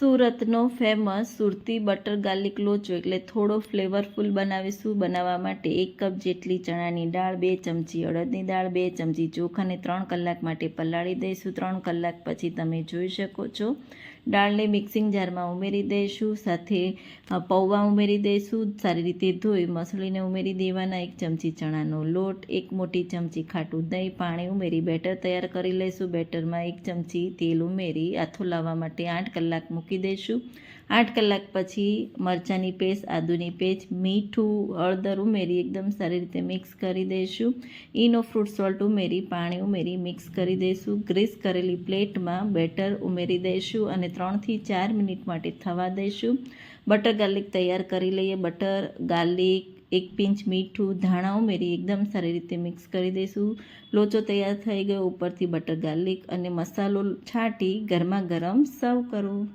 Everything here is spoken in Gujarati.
સુરતનો famous Surti butter garlic locho એટલે થોડો ફ્લેવરફુલ બનાવીશું બનાવવા માટે એક કપ જેટલી ચણાની દાળ, બે ચમચી અડદની દાળ, બે ચમચી ચોખાને ત્રણ કલાક માટે પલાળી દઈશું. ત્રણ કલાક પછી તમે જોઈ શકો છો દાળને મિક્સિંગ જારમાં ઉમેરી દઈશું, સાથે પૌવા ઉમેરી દઈશું, સારી રીતે ધોઈ, મસળીને ઉમેરી દેવાના એક ચમચી ચણાનો લોટ, એક મોટી ચમચી ખાટું દહીં, પાણી ઉમેરી, બેટર તૈયાર કરી લઈશું. બેટરમાં એક ચમચી તેલ ઉમેરી આથો લાવવા માટે આઠ કલાક મૂકી દઈશું. આઠ કલાક પછી મરચાંની પેસ્ટ, આદુની પેસ્ટ, મીઠું, હળદર ઉમેરી, એકદમ સારી રીતે મિક્સ કરી દઈશું. ઈનો ફ્રૂટ સોલ્ટ ઉમેરી, પાણી ઉમેરી મિક્સ કરી દઈશું. ગ્રીસ કરેલી પ્લેટમાં બેટર ઉમેરી દઈશું અને ત્રણથી ચાર મિનિટ માટે થવા દઈશું. બટર ગાર્લિક તૈયાર કરી લઈએ. બટર, ગાર્લિક, એક પિંચ મીઠું, ધાણા ઉમેરી એકદમ સારી રીતે મિક્સ કરી દઈશું. લોચો તૈયાર થઈ ગયો ઉપરથી બટર ગાર્લિક અને મસાલો છાંટી ગરમા ગરમ સર્વ કરવું